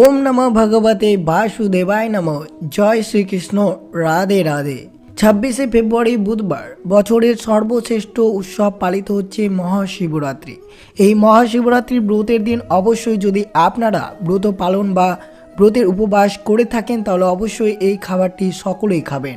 ওম নম ভগবতে বাসুদেবায় নম। জয় শ্রীকৃষ্ণ। রাধে রাধে। ছাব্বিশে ফেব্রুয়ারি বুধবার, বছরের সর্বশ্রেষ্ঠ উৎসব পালিত হচ্ছে মহাশিবরাত্রি। এই মহাশিবরাত্রির ব্রতের দিন অবশ্যই যদি আপনারা ব্রত পালন বা ব্রতের উপবাস করে থাকেন, তাহলে অবশ্যই এই খাবারটি সকলেই খাবেন।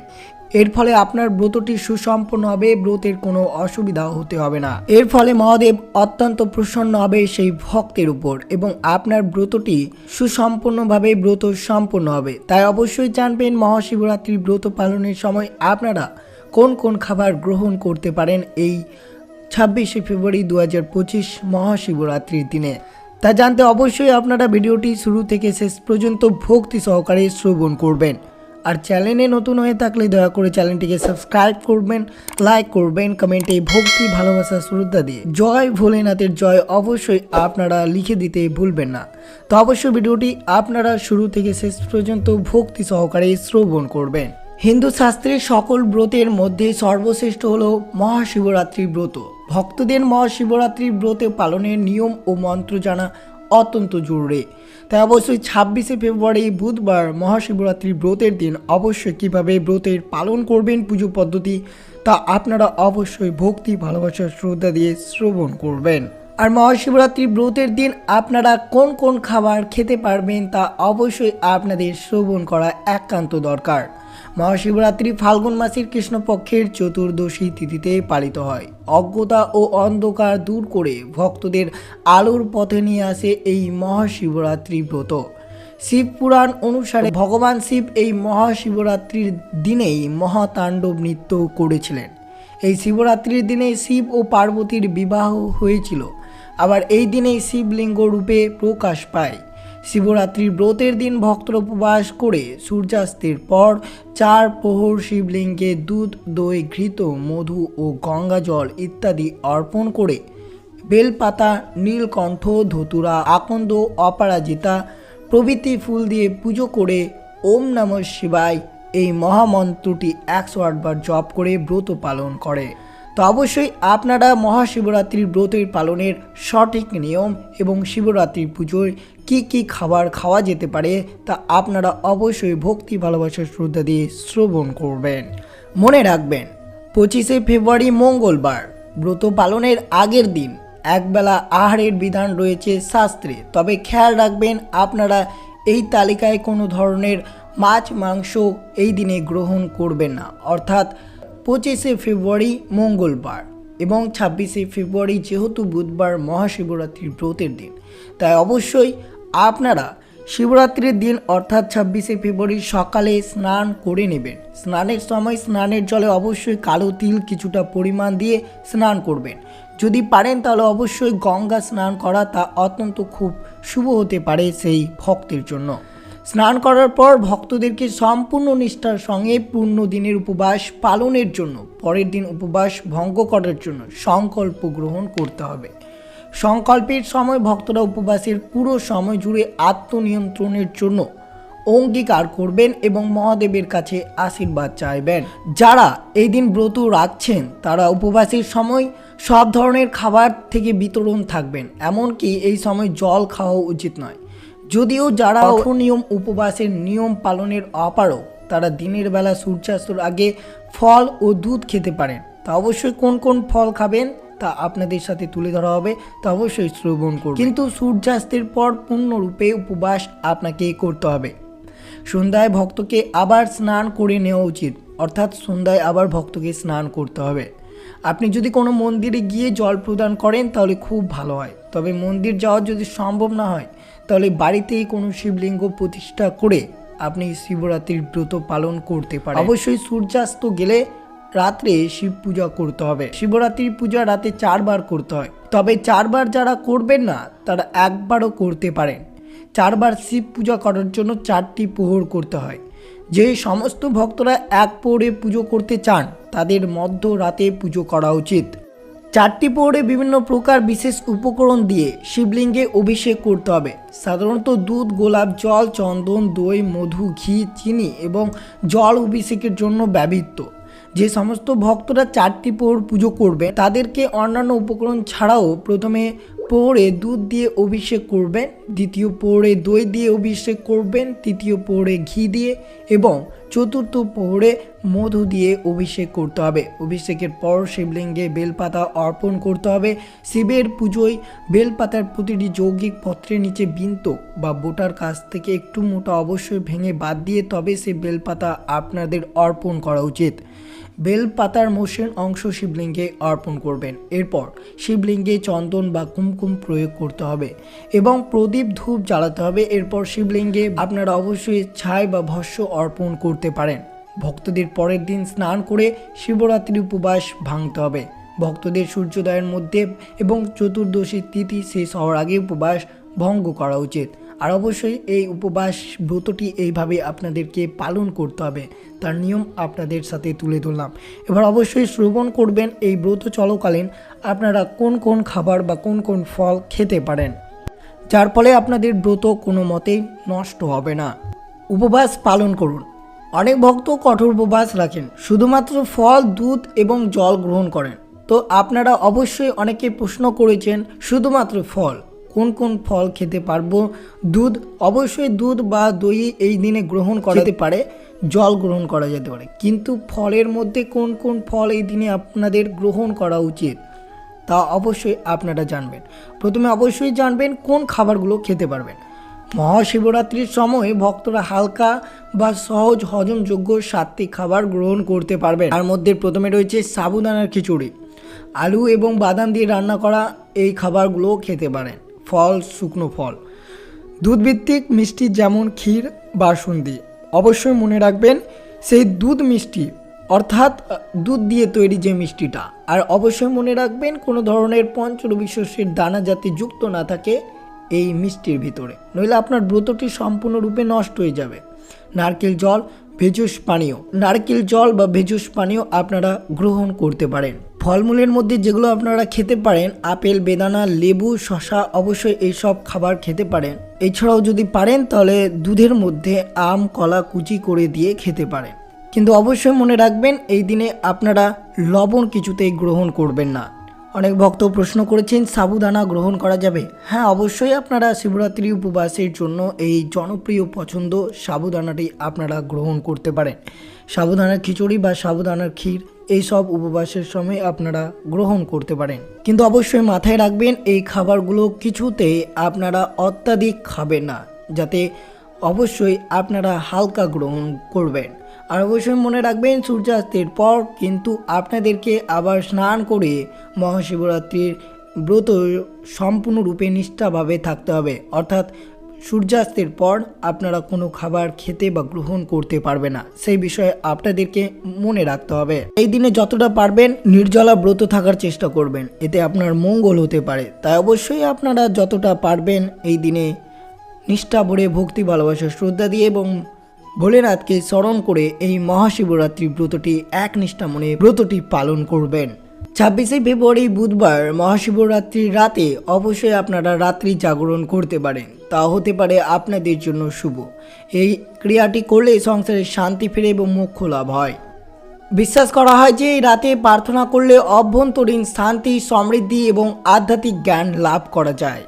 এর ফলে আপনার ব্রতটি সুসম্পন্ন হবে, ব্রতের কোনো অসুবিধা হতে হবে না। এর ফলে মহাদেব অত্যন্ত প্রসন্ন হবে সেই ভক্তের উপর এবং আপনার ব্রতটি সুসম্পন্নভাবে ব্রত সম্পন্ন হবে। তাই অবশ্যই জানবেন, মহাশিবরাত্রির ব্রত পালনের সময় আপনারা কোন কোন খাবার গ্রহণ করতে পারেন এই ছাব্বিশে ফেব্রুয়ারি দু হাজার পঁচিশ মহাশিবরাত্রির দিনে। তা জানতে অবশ্যই আপনারা ভিডিওটি শুরু থেকে শেষ পর্যন্ত ভক্তি সহকারে শ্রবণ করবেন। আর চ্যানেলে নতুন হয়ে থাকলে দয়া করে চ্যানেলটিকে সাবস্ক্রাইব করবেন লাইক করবেন কমেন্টে ভক্তি, ভালোবাসা, শ্রদ্ধা দিয়ে। জয় ভোলেনাথের জয় অবশ্যই আপনারা লিখে দিতে ভুলবেন না। তো অবশ্যই ভিডিওটি আপনারা শুরু থেকে শেষ পর্যন্ত ভক্তি সহকারে শ্রবণ করবেন। হিন্দু শাস্ত্রের সকল ব্রতের মধ্যে সর্বশ্রেষ্ঠ হল মহাশিবরাত্রি ব্রত। ভক্তদের মহাশিবরাত্রি ব্রত পালনের নিয়ম ও মন্ত্র জানা অত্যন্ত জরুরি। তাই অবশ্যই ছাব্বিশে ফেব্রুয়ারি, বুধবার মহাশিবরাত্রি ব্রতের দিন। অবশ্যই কীভাবে ব্রতের পালন করবেন পুজো পদ্ধতি, তা আপনারা অবশ্যই ভক্তি ভালোবাসার শ্রদ্ধা দিয়ে শ্রবণ করবেন। আর মহাশিবরাত্রি ব্রতের দিন আপনারা কোন কোন খাবার খেতে পারবেন, তা অবশ্যই আপনাদের শ্রবণ করা একান্ত দরকার। মহাশিবরাত্রি ফাল্গুন মাসের কৃষ্ণপক্ষের চতুর্দশী তিথিতে পালিত হয়। অজ্ঞতা ও অন্ধকার দূর করে ভক্তদের আলোর পথে নিয়ে আসে এই মহাশিবরাত্রি ব্রত। শিব পুরাণ অনুসারে ভগবান শিব এই মহাশিবরাত্রির দিনেই মহাতাণ্ডব নৃত্য করেছিলেন। এই শিবরাত্রির দিনে শিব ও পার্বতীর বিবাহ হয়েছিল। আবার এই দিনেই শিবলিঙ্গ রূপে প্রকাশ পায়। শিবরাত্রির ব্রতের দিন ভক্তরা উপবাস করে সূর্যাস্তের পর চার প্রহর শিবলিঙ্গে দুধ, দই, ঘৃত, মধু ও গঙ্গা জল ইত্যাদি অর্পণ করে বেলপাতা, নীলকণ্ঠ, ধতুরা, আকন্দ, অপরাজিতা প্রভৃতি ফুল দিয়ে পুজো করে ওম নম শিবায় এই মহামন্ত্রটি একশো আটবার জপ করে ব্রত পালন করে। তো অবশ্যই আপনারা মহাশিবরাত্রির ব্রতের পালনের সঠিক নিয়ম এবং শিবরাত্রির পুজোয় কি কি খাবার খাওয়া যেতে পারে তা আপনারা অবশ্যই ভক্তি, ভালোবাসা, শ্রদ্ধা দিয়ে শ্রবণ করবেন। মনে রাখবেন, পঁচিশে ফেব্রুয়ারি মঙ্গলবার, ব্রত পালনের আগের দিন একবেলা আহারের বিধান রয়েছে শাস্ত্রে। তবে খেয়াল রাখবেন, আপনারা এই তালিকায় কোনো ধরনের মাছ, মাংস এই দিনে গ্রহণ করবেন না। অর্থাৎ পঁচিশে ফেব্রুয়ারি মঙ্গলবার এবং ছাব্বিশে ফেব্রুয়ারি যেহেতু বুধবার মহাশিবরাত্রির ব্রতের দিন, তাই অবশ্যই আপনারা শিবরাত্রির দিন অর্থাৎ ছাব্বিশে ফেব্রুয়ারি সকালে স্নান করে নেবেন। স্নানের সময় স্নানের জলে অবশ্যই কালো তিল কিছুটা পরিমাণ দিয়ে স্নান করবেন। যদি পারেন তাহলে অবশ্যই গঙ্গা স্নান করা তা অত্যন্ত খুব শুভ হতে পারে সেই ভক্তের জন্য। স্নান করার পর ভক্তদেরকে সম্পূর্ণ নিষ্ঠার সঙ্গে পূর্ণ দিনের উপবাস পালনের জন্য, পরের দিন উপবাস ভঙ্গ করার জন্য সংকল্প গ্রহণ করতে হবে। সংকল্পের সময় ভক্তরা উপবাসের পুরো সময় জুড়ে আত্মনিয়ন্ত্রণের জন্য অঙ্গীকার করবেন এবং মহাদেবের কাছে আশীর্বাদ চাইবেন। যারা এই দিন ব্রত রাখছেন, তারা উপবাসের সময় সব ধরনের খাবার থেকে বিতরণ থাকবেন, এমনকি এই সময় জল খাওয়া উচিত নয়। যদিও যারা নিয়ম উপবাসের নিয়ম পালনের অপারক তারা দিনের বেলা সূর্যাস্তর আগে ফল ও দুধ খেতে পারেন। তা অবশ্যই কোন কোন ফল খাবেন তা আপনাদের সাথে তুলে ধরা হবে তা অবশ্যই শ্রবণ করুন কিন্তু সূর্যাস্তের পর পূর্ণরূপে উপবাস আপনাকে করতে হবে। সন্ধ্যায় ভক্তকে আবার স্নান করে নেওয়া উচিত অর্থাৎ সন্ধ্যায় আবার ভক্তকে স্নান করতে হবে। আপনি যদি কোনো মন্দিরে গিয়ে জল প্রদান করেন, তাহলে খুব ভালো হয়। তবে মন্দির যাওয়া যদি সম্ভব না হয়, তাহলে বাড়িতেই কোনো শিবলিঙ্গ প্রতিষ্ঠা করে আপনি শিবরাত্রির ব্রত পালন করতে পারেন। অবশ্যই সূর্যাস্ত গেলে রাত্রে শিব পূজা করতে হবে। শিবরাত্রির পূজা রাতে চারবার করতে হয়। তবে চারবার যারা করবেন না, তারা একবারও করতে পারেন। চারবার শিব পূজা করার জন্য চারটি প্রহর করতে হয়। যে সমস্ত ভক্তরা এক প্রহরে পুজো করতে চান, তাদের মধ্য রাতে পুজো করা উচিত। চারটি প্রহরে বিভিন্ন প্রকার বিশেষ উপকরণ দিয়ে শিবলিঙ্গে অভিষেক করতে হবে। সাধারণত দুধ, গোলাপ জল, চন্দন, দই, মধু, ঘি, চিনি এবং জল অভিষেকের জন্য ব্যবহৃত। যে সমস্ত ভক্তরা চারটি প্রহর পুজো করবে, তাদেরকে অন্যান্য উপকরণ ছাড়াও প্রথমে পোড়ে দুধ দিয়ে অভিষেক করবেন, দ্বিতীয় পরে দই দিয়ে অভিষেক করবেন, তৃতীয় পরে ঘি দিয়ে এবং চতুর্থ পোড়ে মধু দিয়ে অভিষেক করতে হবে। অভিষেকের পর শিবলিঙ্গে বেলপাতা অর্পণ করতে হবে। শিবের পুজোয় বেলপাতার প্রতিটি যৌগিক পত্রের নিচে বিন্ত বা বোটার কাছ থেকে একটু মোটা অবশ্যই ভেঙে বাদ দিয়ে তবে সে বেলপাতা আপনাদের অর্পণ করা উচিত। বেলপাতার মসৃণ অংশ শিবলিঙ্গে অর্পণ করবেন। এরপর শিবলিঙ্গে চন্দন বা কুমকুম প্রয়োগ করতে হবে এবং প্রদীপ ধূপ জ্বালাতে হবে। এরপর শিবলিঙ্গে আপনারা অবশ্যই ছাই বা ভস্য অর্পণ করতে পারেন। ভক্তদের পরের দিন স্নান করে শিবরাত্রি উপবাস ভাঙতে হবে। ভক্তদের সূর্যোদয়ের মধ্যে এবং চতুর্দশী তিথি শেষ হওয়ার আগে উপবাস ভঙ্গ করা উচিত। আর অবশ্যই এই উপবাস ব্রতটি এইভাবে আপনাদেরকে পালন করতে হবে। তার নিয়ম আপনাদের সাথে তুলে ধরলাম। এবার অবশ্যই শ্রবণ করবেন এই ব্রত চলকালীন আপনারা কোন কোন খাবার বা কোন কোন ফল খেতে পারেন। যার ফলে আপনাদের ব্রত কোনো মতেই নষ্ট হবে না। উপবাস পালন করুন। অনেক ভক্ত কঠোর উপবাস রাখেন, শুধুমাত্র ফল, দুধ এবং জল গ্রহণ করেন। তো আপনারা অবশ্যই অনেকে প্রশ্ন করেছেন, শুধুমাত্র ফল? কোন কোন ফল খেতে পারব? দুধ, অবশ্যই দুধ বা দই এই দিনে গ্রহণ করা যেতে পারে, জল গ্রহণ করা যেতে পারে। কিন্তু ফলের মধ্যে কোন কোন ফল এই দিনে আপনাদের গ্রহণ করা উচিত? তা অবশ্যই আপনারা জানবেন। প্রথমে অবশ্যই জানবেন কোন খাবারগুলো খেতে পারবেন। মহাশিবরাত্রির সময় ভক্তরা হালকা বা সহজ হজমযোগ্য সাত্বিক খাবার গ্রহণ করতে পারবেন। তার মধ্যে প্রথমে রয়েছে সাবুদানার খিচুড়ি। আলু এবং বাদাম দিয়ে রান্না করা এই খাবারগুলো খেতে পারেন। ফল, শুকনো ফল। দুধভিত্তিক মিষ্টি যেমন ক্ষীর বাসন্তী অবশ্যই মনে রাখবেন, সেই দুধ মিষ্টি, অর্থাৎ দুধ দিয়ে তৈরি যে মিষ্টিটা। আর অবশ্যই মনে রাখবেন, কোনো ধরনের পঞ্চরবি শস্যের দানা যাতে যুক্ত না থাকে এই মিষ্টির ভিতরে। নইলে আপনার ব্রতটি সম্পূর্ণরূপে নষ্ট হয়ে যাবে। নারকেল জল ভেজুস পানীয়। নারকেল জল বা ভেজুস পানীয় আপনারা গ্রহণ করতে পারেন। ফলমূলের মধ্যে যেগুলো আপনারা খেতে পারেন, আপেল, বেদানা, লেবু শশা অবশ্যই এইসব খাবার খেতে পারেন। এছাড়াও যদি পারেন, তাহলে দুধের মধ্যে আম, কলা, কুচি করে দিয়ে খেতে পারেন। কিন্তু অবশ্যই মনে রাখবেন, এই দিনে আপনারা লবণ কিছুতেই গ্রহণ করবেন না। অনেক ভক্ত প্রশ্ন করেছেন, সাবুদানা গ্রহণ করা যাবে? হ্যাঁ অবশ্যই আপনারা শিবরাত্রি উপবাসের জন্য এই জনপ্রিয় পছন্দ সাবুদানাটি আপনারা গ্রহণ করতে পারেন। সাবুদানার খিচুড়ি বা সাবুদানার ক্ষীর এই সব উপবাসের সময় আপনারা গ্রহণ করতে পারেন। কিন্তু অবশ্যই মাথায় রাখবেন, এই খাবারগুলো কিছুতে আপনারা অত্যাধিক খাবেন না, যাতে অবশ্যই আপনারা হালকা গ্রহণ করবেন। আর অবশ্যই মনে রাখবেন, সূর্যাস্তের পর কিন্তু আপনাদেরকে আবার স্নান করে মহাশিবরাত্রির ব্রত সম্পূর্ণরূপে নিষ্ঠাভাবে থাকতে হবে। অর্থাৎ সূর্যাস্তের পর আপনারা কোনো খাবার খেতে বা গ্রহণ করতে পারবে না। সেই বিষয়ে আপনাদেরকে মনে রাখতে হবে। এই দিনে যতটা পারবেন নির্জলা ব্রত থাকার চেষ্টা করবেন। এতে আপনার মঙ্গল হতে পারে। তাই অবশ্যই আপনারা যতটা পারবেন এই দিনে নিষ্ঠা ভরে ভক্তি, ভালোবাসা, শ্রদ্ধা দিয়ে এবং ভোলেনাথকে স্মরণ করে এই মহাশিবরাত্রি ব্রতটি একনিষ্ঠা মনে ব্রতটি পালন করবেন। ছাব্বিশে ফেব্রুয়ারি বুধবার মহাশিবরাত্রির রাতে অবশ্যই আপনারা রাত্রি জাগরণ করতে পারেন। তা হতে পারে আপনাদের জন্য শুভ। এই ক্রিয়াটি করলে সংসারে শান্তি ফিরে এবং মোক্ষ লাভ হয়। বিশ্বাস করা হয় যে এই রাতে প্রার্থনা করলে অভ্যন্তরীণ শান্তি, সমৃদ্ধি এবং আধ্যাত্মিক জ্ঞান লাভ করা যায়।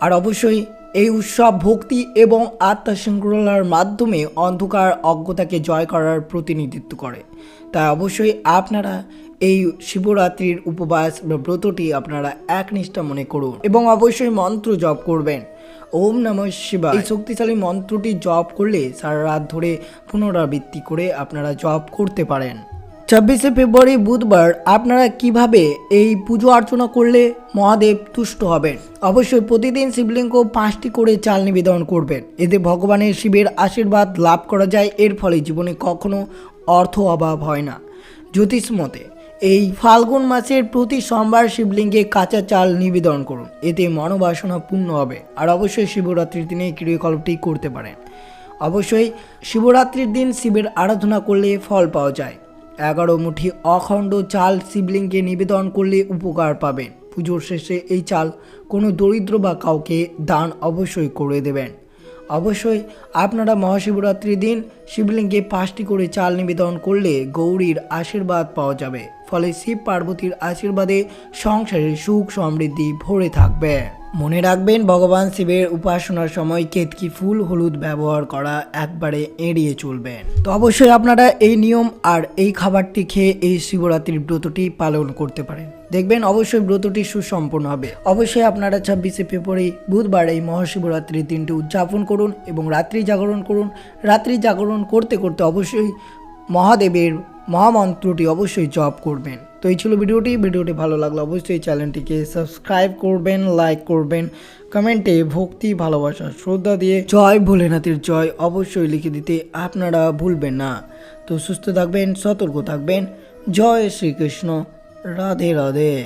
আর অবশ্যই এই উৎসব ভক্তি এবং আত্মশৃঙ্খলার মাধ্যমে অন্ধকার অজ্ঞতাকে জয় করার প্রতিনিধিত্ব করে। তাই অবশ্যই আপনারা এই শিবরাত্রির উপবাস বা ব্রতটি আপনারা একনিষ্ঠা মনে করুন এবং অবশ্যই মন্ত্র জপ করবেন। ওম নমঃ শিবা এই শক্তিশালী মন্ত্রটি জপ করলে সারা রাত ধরে পুনরাবৃত্তি করে আপনারা জপ করতে পারেন। ছাব্বিশে ফেব্রুয়ারি বুধবার আপনারা কীভাবে এই পুজো অর্চনা করলে মহাদেব তুষ্ট হবেন? অবশ্যই প্রতিদিন শিবলিঙ্গ পাঁচটি করে চাল নিবেদন করবেন। এতে ভগবানের শিবের আশীর্বাদ লাভ করা যায়, এর ফলে জীবনে কখনো অর্থ অভাব হয় না। জ্যোতিষ মতে, এই ফাল্গুন মাসের প্রতি সোমবার শিবলিঙ্গে কাঁচা চাল নিবেদন করুন। এতে মনোবাসনা পূর্ণ হবে। আর অবশ্যই শিবরাত্রির দিনে ক্রিয়াকল্পটি করতে পারেন। অবশ্যই শিবরাত্রির দিন শিবের আরাধনা করলে ফল পাওয়া যায়। এগারো মুঠি অখণ্ড চাল শিবলিঙ্গে নিবেদন করলে উপকার পাবেন পুজোর শেষে এই চাল কোনো দরিদ্র বা কাউকে দান অবশ্যই করে দেবেন। অবশ্যই আপনারা মহাশিবরাত্রির দিন শিবলিঙ্গে পাঁচটি করে চাল নিবেদন করলে গৌরীর আশীর্বাদ পাওয়া যাবে। ফলে শিব পার্বতীর আশীর্বাদে সংসারে সুখ সমৃদ্ধি ভরে থাকবে। মনে রাখবেন, ভগবান শিবের উপাসনার সময় কেতকি ফুল হলুদ ব্যবহার করা একবারে এড়িয়ে চলবেন। তো অবশ্যই আপনারা এই নিয়ম আর এই খাবারটি খেয়ে এই শিবরাত্রির ব্রতটি পালন করতে পারেন। দেখবেন অবশ্যই ব্রতটি সুসম্পন্ন হবে। অবশ্যই আপনারা ছাব্বিশে ফেব্রুয়ারি, বুধবার এই মহাশিবরাত্রির দিনটি উদযাপন করুন এবং রাত্রি জাগরণ করুন। রাত্রি জাগরণ করতে করতে অবশ্যই মহাদেবের মহামন্ত্রটি অবশ্যই জপ করবেন। তো এই ছিল ভিডিওটি। ভিডিওটি ভালো লাগলে অবশ্যই চ্যানেলটিকে সাবস্ক্রাইব করবেন, লাইক করবেন, কমেন্টে ভক্তি, ভালোবাসা, শ্রদ্ধা দিয়ে জয় ভোলেনাথের জয় অবশ্যই লিখে দিতে আপনারা ভুলবেন না। তো সুস্থ থাকবেন, সতর্ক থাকবেন। জয় শ্রীকৃষ্ণ। রাধে রাধে।